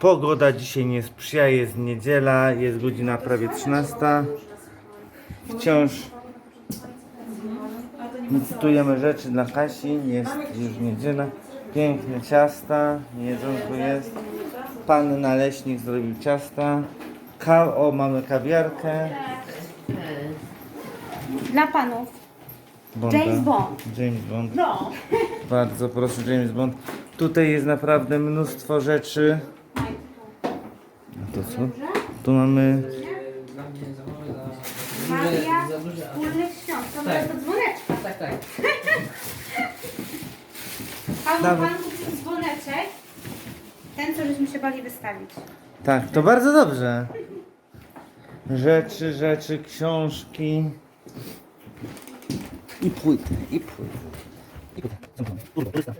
Pogoda dzisiaj nie sprzyja, jest niedziela, jest godzina prawie 13. Wciąż licytujemy rzeczy dla Kasi, jest już niedziela. Piękne ciasta, jedzonko jest. Pan naleśnik zrobił ciasta. Ka o, mamy kawiarkę. Dla panów. Bonda. James Bond. James Bond. No. Bardzo proszę, James Bond. Tutaj jest naprawdę mnóstwo rzeczy. To co? Tu mamy. Maria, wspólny świąt. To Tak. tak. dzwoneczka. Tak, tak. Pan, Nawet- pan kupił dzwoneczek. Ten, co żeśmy się bali wystawić. Tak, to bardzo dobrze. Rzeczy, rzeczy, książki. I płyty, i płyty. I płyty. Co tam? Turbo, turysta.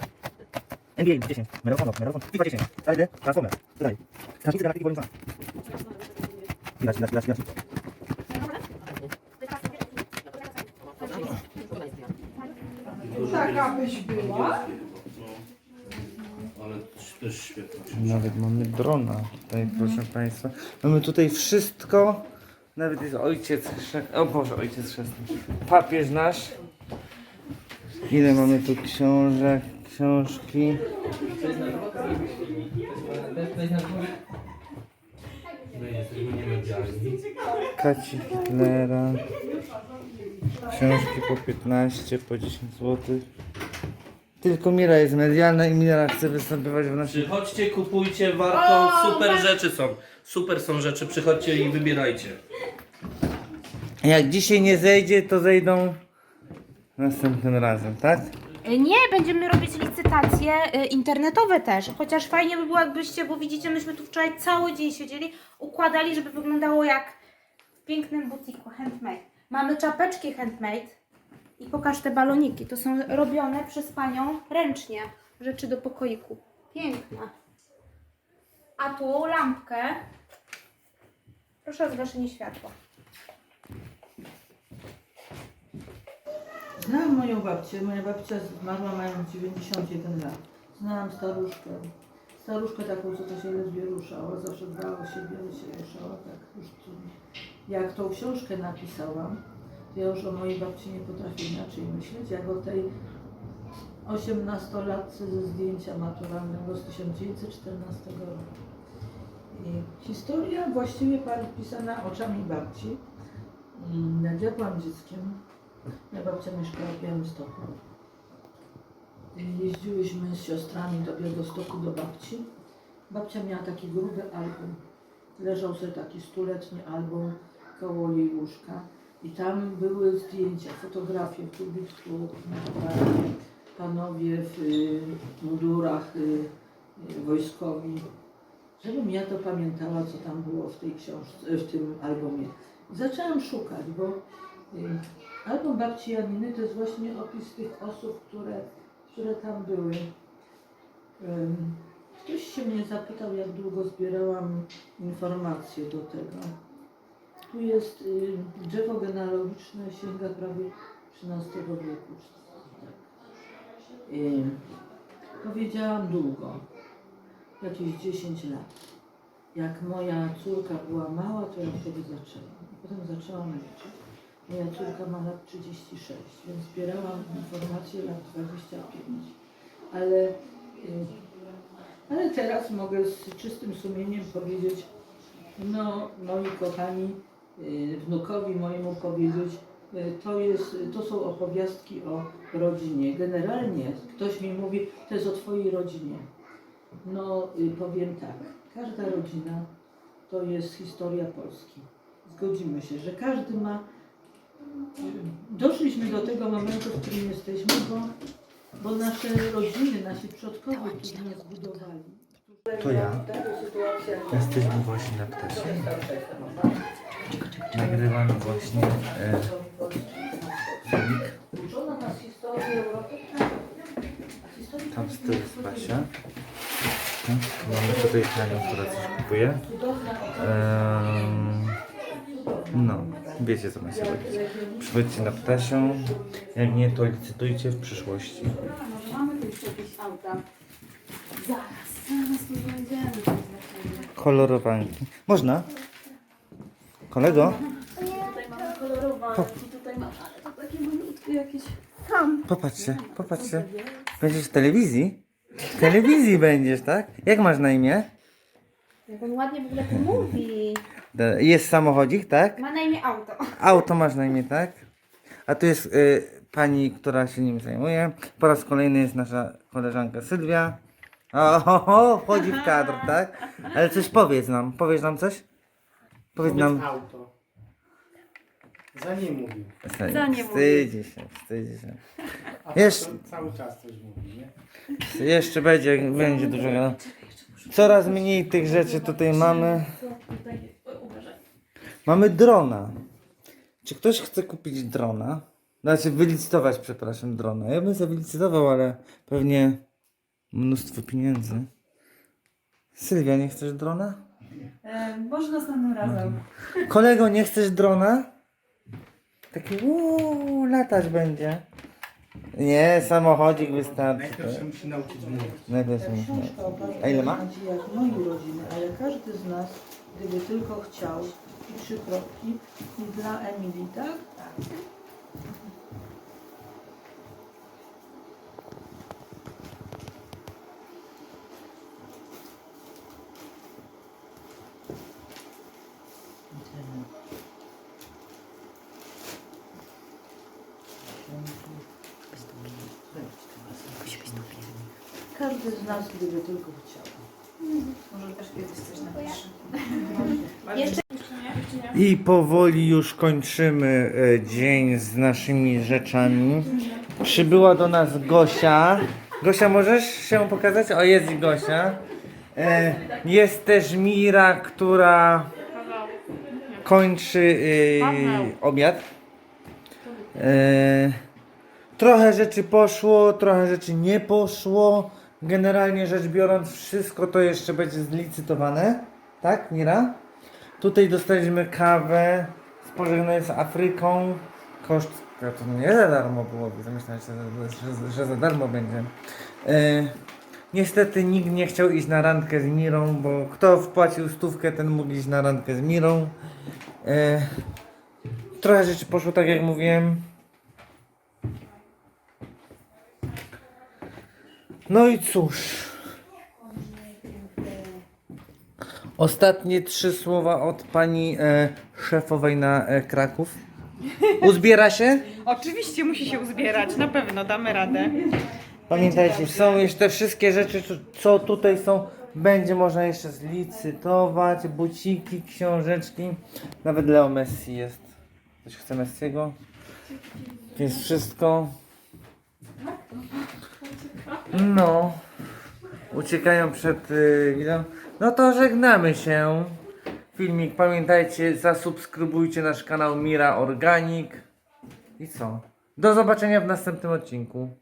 NBA 10, Marathon, Marathon, FIFA 10, AD, Transformer, tutaj. Strażnicy Galaktyki Wojny Widać, widać, widać, widać. Taka byś była? Ale też świetnie. Nawet mamy drona tutaj, proszę Państwa. Mamy tutaj wszystko. Nawet jest ojciec chrzest... O Boże, ojciec chrzestny. Papież nasz. Ile mamy tu książek, książki. To jest na dwóch. To jest na dwóch. My jesteśmy niemedialni. Kaci Hitlera. Książki po 15, po 10 zł. Tylko Mira jest medialna i Mira chce występować w naszym... Przychodźcie, kupujcie, warto, super rzeczy są. Super są rzeczy, przychodźcie i wybierajcie. Jak dzisiaj nie zejdzie, to zejdą następnym razem, tak? Nie, będziemy robić licytacje y, internetowe też. Chociaż fajnie by było, jakbyście, bo widzicie, myśmy tu wczoraj cały dzień siedzieli, układali, żeby wyglądało jak w pięknym butiku handmade. Mamy czapeczki handmade i pokaż te baloniki. To są robione przez panią ręcznie. Rzeczy do pokoiku. Piękne. A tu lampkę. Proszę o zgaszenie światła. Znam moją babcię. Moja babcia zmarła mając 91 lat. Znałam staruszkę. Staruszkę taką, co to się ledwie ruszała. Zawsze dbała o siebie, ale się ruszała tak już. Jak tą książkę napisałam, to ja już o mojej babci nie potrafię inaczej myśleć, jak o tej 18-latce ze zdjęcia maturalnego z 1914 roku. I historia właściwie pisana oczami babci. Mm, Jak ja byłam dzieckiem, Moja babcia mieszkała w Białymstoku. Jeździłyśmy z siostrami do Białegostoku do babci. Babcia miała taki gruby album. Leżał sobie taki stuletni album koło jej łóżka. I tam były zdjęcia, fotografie w Tubitku, panowie w y, mundurach y, y, wojskowi. Żebym ja to pamiętała, co tam było w tej książce, w tym albumie. Zaczęłam szukać, bo Album babci Janiny to jest właśnie opis tych osób, które, które tam były. Ym, Ktoś się mnie zapytał, jak długo zbierałam informacje do tego. Tu jest y, drzewo genealogiczne, sięga prawie XIII wieku. Powiedziałam długo, jakieś 10 lat. Jak moja córka była mała, to ja wtedy zaczęłam. Potem zaczęłam liczyć. Moja córka ma lat 36, więc zbierałam informacje lat 25. Ale, y, ale teraz mogę z czystym sumieniem powiedzieć, no moi kochani, y, wnukowi mojemu powiedzieć, y, to, jest, to są opowiastki o rodzinie. Generalnie ktoś mi mówi, to jest o twojej rodzinie. No powiem tak, każda rodzina to jest historia Polski. Zgodzimy się, że każdy ma Doszliśmy do tego momentu, w którym jesteśmy, bo, bo nasze rodziny, nasi przodkowie, którzy nas budowali. To ja. Jesteśmy właśnie na ptasie. Nagrywamy właśnie e, filmik. Tam z tyłu jest Basia. Tak, Mamy tutaj panią, która coś kupuje. Ehm, no, wiecie co ma się robić. Przychodźcie na ptasią. Jak nie, to licytujcie w przyszłości. Auta. Zaraz. Kolorowanki. Można? Kolego? Tutaj mamy kolorowanki, tutaj mamy, ale to takie jakieś. Popatrzcie, popatrzcie. Będziesz w telewizji? W telewizji będziesz, tak? Jak masz na imię? Jak on ładnie w ogóle to mówi. Jest samochodzik, tak? Ma na imię auto. Auto masz na imię, tak? A tu jest y, pani, która się nim zajmuje. Po raz kolejny jest nasza koleżanka Sylwia. O, ho, wchodzi w kadr, tak? Ale coś powiedz nam. Powiesz nam coś? Powiedz nam. auto. Za nie mówił. Za nie Wstydzi się, wstydzi się. A Jeszcze- to cały czas coś mówi, nie? Jeszcze będzie, będzie dużo. gadał. Coraz mniej tych rzeczy tutaj mamy. Mamy drona. Czy ktoś chce kupić drona? Znaczy wylicytować, przepraszam, drona. Ja bym sobie wylicytował, ale pewnie mnóstwo pieniędzy. Sylwia, nie chcesz drona? E, może następnym razem. Kolego, nie chcesz drona? Taki uuu, latać będzie. Nie, samochodzik wystarczy. Najpierw się musi nauczyć mówić. Najpierw się Ta musi- książka oparta A ile ma? mojej rodziny, ale każdy z nas, gdyby tylko chciał, i trzy kropki, i dla Emilii, tak? Każdy z nas, gdyby tylko chciał. Może też kiedyś coś napiszę. Jeszcze I powoli już kończymy e, dzień z naszymi rzeczami. Przybyła do nas Gosia. Gosia, możesz się pokazać? O, jest i Gosia. E, jest też Mira, która kończy e, obiad. E, trochę rzeczy poszło, trochę rzeczy nie poszło. Generalnie rzecz biorąc, wszystko to jeszcze będzie zlicytowane. Tak, Mira? Tutaj dostaliśmy kawę z z Afryką. Koszt to nie za darmo było, zamyślałem się, że, że, że za darmo będzie. E, niestety nikt nie chciał iść na randkę z Mirą, bo kto wpłacił stówkę, ten mógł iść na randkę z Mirą. E, trochę rzeczy poszło tak jak mówiłem. No i cóż. Ostatnie trzy słowa od pani e, szefowej na e, Kraków. Uzbiera się? Oczywiście musi się uzbierać, na pewno damy radę. Pamiętajcie, są jeszcze wszystkie rzeczy, co- co tutaj są. Będzie można jeszcze zlicytować. Buciki, książeczki. Nawet Leo Messi jest. Ktoś chce Messiego? Jest wszystko. No. Uciekają przed y. No to żegnamy się. Filmik, pamiętajcie, zasubskrybujcie nasz kanał Mira Organic. I co? Do zobaczenia w następnym odcinku.